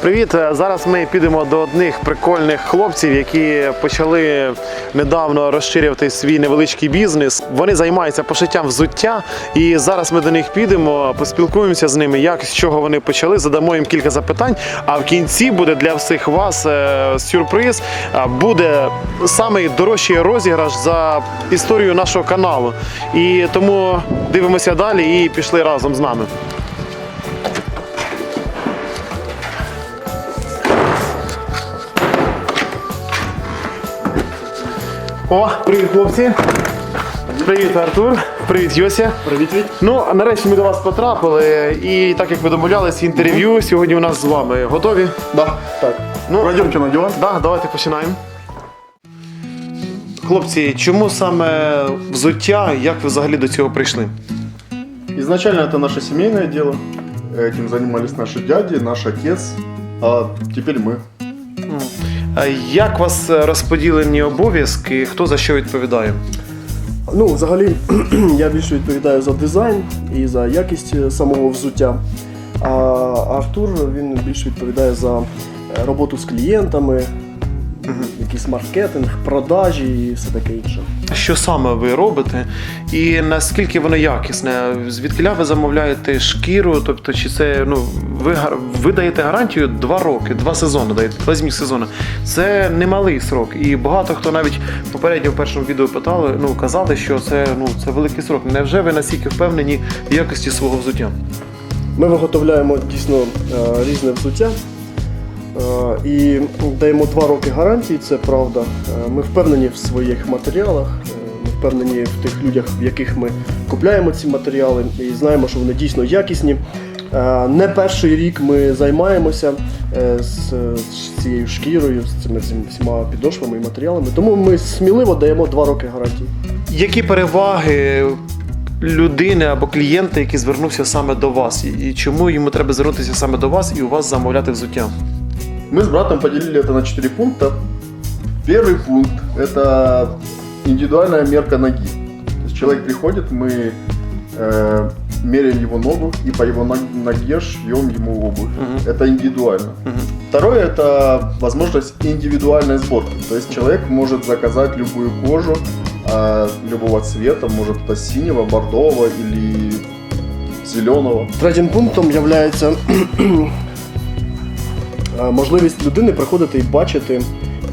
Привіт! Е, Зараз ми підемо до одних прикольних хлопців, які почали недавно розширювати свій невеличкий бізнес. Вони займаються пошиттям взуття, і зараз ми до них підемо, поспілкуємося з ними, як з чого вони почали, задамо їм кілька запитань. А в кінці буде для всіх вас е, сюрприз. Е, Буде самий дорожчий розіграш за історію нашого каналу. І тому дивимося далі і пішли разом з нами. О, привіт, хлопці. Привіт, Артур. Привіт, Йося. Привіт, Віть. Ну, нарешті ми до вас потрапили. І так як ми домовлялись, інтерв'ю сьогодні у нас з вами готові. Да. Так. Ну, Пройдемте на диван. Да, давайте починаємо. Хлопці, чому саме взуття? Як ви взагалі до цього прийшли? Изначально это наше семейное дело. Этим занимались наши дяди, наш отец, а теперь мы. А Як у вас розподілені обов'язки? Хто за що відповідає? Ну, взагалі, я більше відповідаю за дизайн і за якість е, самого взуття. А Артур він більше відповідає за е, роботу з клієнтами, якийсь маркетинг, продажі і все таке інше. Що саме ви робите, і наскільки воно якісне? Звідкиля ви замовляєте шкіру? Тобто, чи це ну ви ви даєте гарантію два роки, два сезони даєте, два зміг сезону. Це немалий срок. І багато хто навіть попередньо в першому відео питали, ну казали, що це ну це великий срок. Невже ви настільки впевнені в якості свого взуття? Ми виготовляємо дійсно е, різне взуття і даємо два роки гарантії, це правда. Е, Ми впевнені в своїх матеріалах, е, ми впевнені в тих людях, в яких ми купляємо ці матеріали, і знаємо, що вони дійсно якісні. Е, Не перший рік ми займаємося е, з цією шкірою, з цими всіма- підошвами і матеріалами, тому ми сміливо даємо два роки гарантії. Які переваги людини або клієнта, який звернувся саме до вас, і чому йому треба звернутися саме до вас і у вас замовляти взуття? Мы с братом поделили это на 4 пункта. Первый пункт – это индивидуальная мерка ноги. То есть человек приходит, мы э, меряем его ногу и по его ног- ноге шьем ему обувь. Мгм. Это индивидуально. Мгм. Второе – это возможность индивидуальной сборки. То есть человек может заказать любую кожу а, любого цвета, может это синего, бордового или зеленого. Третім пунктом є можливість людини приходити і бачити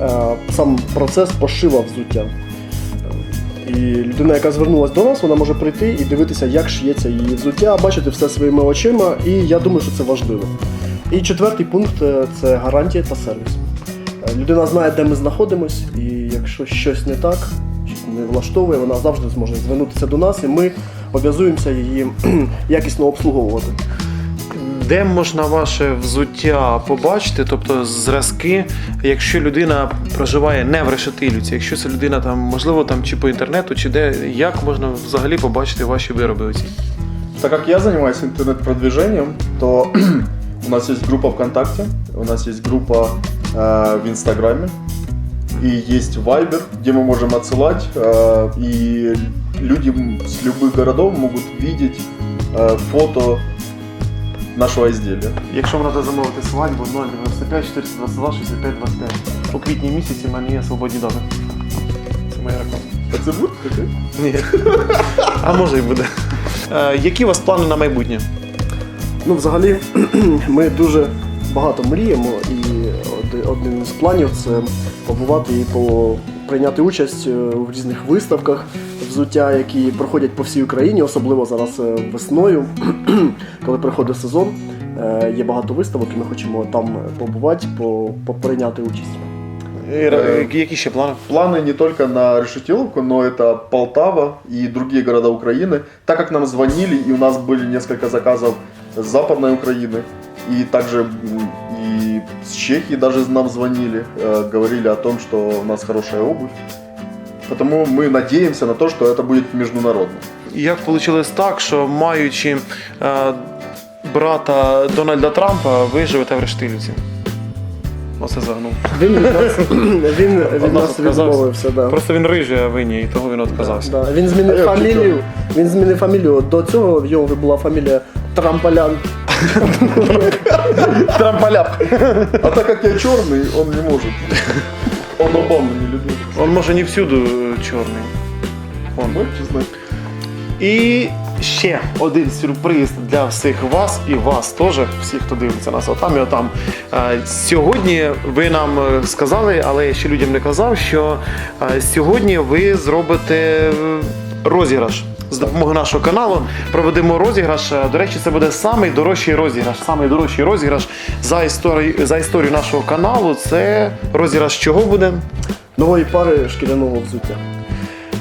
е, сам процес пошива взуття. І людина, яка звернулася до нас, вона може прийти і дивитися, як шиється її взуття, бачити все своїми очима, і я думаю, що це важливо. І четвертий пункт е, це гарантія та сервіс. Е, Людина знає, де ми знаходимось, і якщо щось не так, щось не влаштовує, вона завжди зможе звернутися до нас, і ми обов'язуємося її якісно обслуговувати Де можна ваше взуття побачити, тобто зразки, якщо людина проживає не в решетилівці, якщо це людина там, можливо, там чи по інтернету, чи де, як можна взагалі побачити ваші вироби оці? Так как я занимаюсь интернет-продвижением, то у нас есть группа ВКонтакте, у нас есть группа э, в Инстаграме и есть Viber, где мы можем отсылать, э, и люди м- с любых городов могут видеть э, фото нашего изделия. Якщо можна замовити свадьбу 095 422 65 25. У квітні місяці в мене є свободні доби. Це моя реклама. Будет? Какой? Ні. А може і буде. Е, які у вас плани на майбутнє? Ну, взагалі, ми дуже багато мріємо, і оди- один з планів це побувати і по прийняти участь е, в різних виставках взуття, які проходять по всій Україні, особливо зараз е, весною, коли приходить сезон. е, Є багато виставок, і ми хочемо там побувати, по, по прийняти участь. Е, Які ще плани? Планы не только на Решетиловку, но это Полтава и другие города Украины. Так как нам звонили, и у нас были несколько заказов с Западной Украины, и также м, и с Чехии даже нам звонили, э, говорили о том, что у нас хорошая обувь. Потому мы надеемся на то, что это будет международно. Як вийшло так, що маючи е, брата Дональда Трампа, ви живете в Рештилівці? Оце загнув. Він від нас, він від Однак нас відказався. відмовився. Да. Просто він рижий, а ви ні, і того він відказався. Да, він змінив Я фамілію. Він змінив фамілію. До цього в його була фамілія Трамполян. Трамполяп. А так как я черный, он не может. Он Обаму не любит. Он може не всюди е, чорний. Он. І ще один сюрприз для всіх вас і вас теж, всіх, хто дивиться нас отам і отам. Е, Сьогодні ви нам е, сказали, але я ще людям не казав, що е, сьогодні ви зробите розіграш. З допомогою нашого каналу проведемо розіграш. До речі, це буде самий дорожчий розіграш. Самий дорожчий розіграш за історію, за історію нашого каналу. Це розіграш чого буде? Нової пари шкіряного взуття.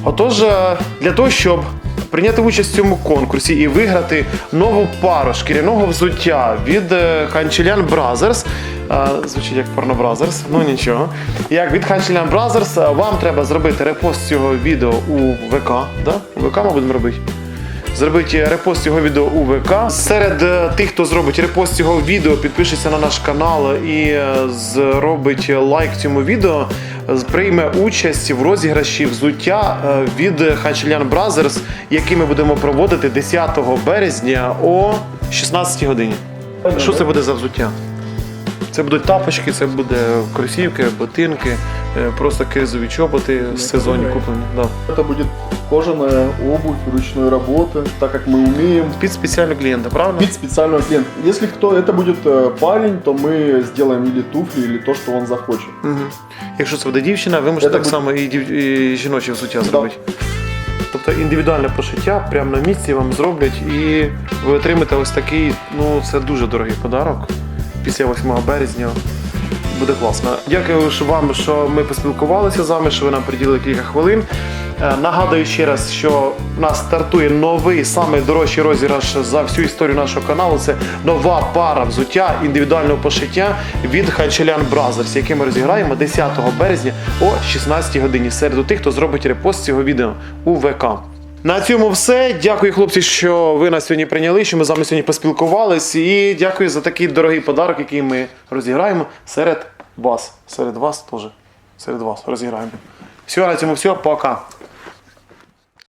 Отож, е, для того, щоб прийняти участь в цьому конкурсі і виграти нову пару шкіряного взуття від е, Ханчелян Brothers, е, звучить як Porno Brothers, ну нічого. Як від Ханчелян е, вам треба зробити репост цього відео у ВК. Да? У ВК ми будемо робити. Зробіть репост цього відео у ВК. Серед тих, хто зробить репост цього відео, підпишеться на наш канал і зробить лайк цьому відео, прийме участь в розіграші взуття е, від Хачелян Бразерс, який ми будемо проводити 10 березня о 16 годині. Що це буде за взуття? Це будуть тапочки, це буде кросівки, ботинки, е, просто кизові чоботи з сезонні куплені. Да. Это будет кожаная обувь ручной работы, так как мы умеем Під спеціального клієнта, правильно? Пить специального клиента. Если кто это будет э, парень, то мы сделаем или туфли, или то, что он захочет. Угу. Якщо це буде дівчина, ви можете Це так буде- само і, дів... і жіноче взуття Да. зробити. Тобто індивідуальне пошиття прямо на місці вам зроблять, і ви отримаєте ось такий, ну це дуже дорогий подарок після 8 березня. Буде класно. Дякую вам, що ми поспілкувалися з вами, що ви нам приділили кілька хвилин. Е, Нагадую ще раз, що у нас стартує новий, самий дорожчий розіграш за всю історію нашого каналу. Це нова пара взуття індивідуального пошиття від Ханчелян Brothers, який ми розіграємо 10 березня о 16 годині серед тих, хто зробить репост цього відео у ВК. На цьому все. Дякую, хлопці, що ви нас сьогодні прийняли, що ми з вами сьогодні поспілкувались. І дякую за такий дорогий подарок, який ми розіграємо серед вас. Серед вас теж. Серед вас розіграємо. Все, на цьому все. Пока.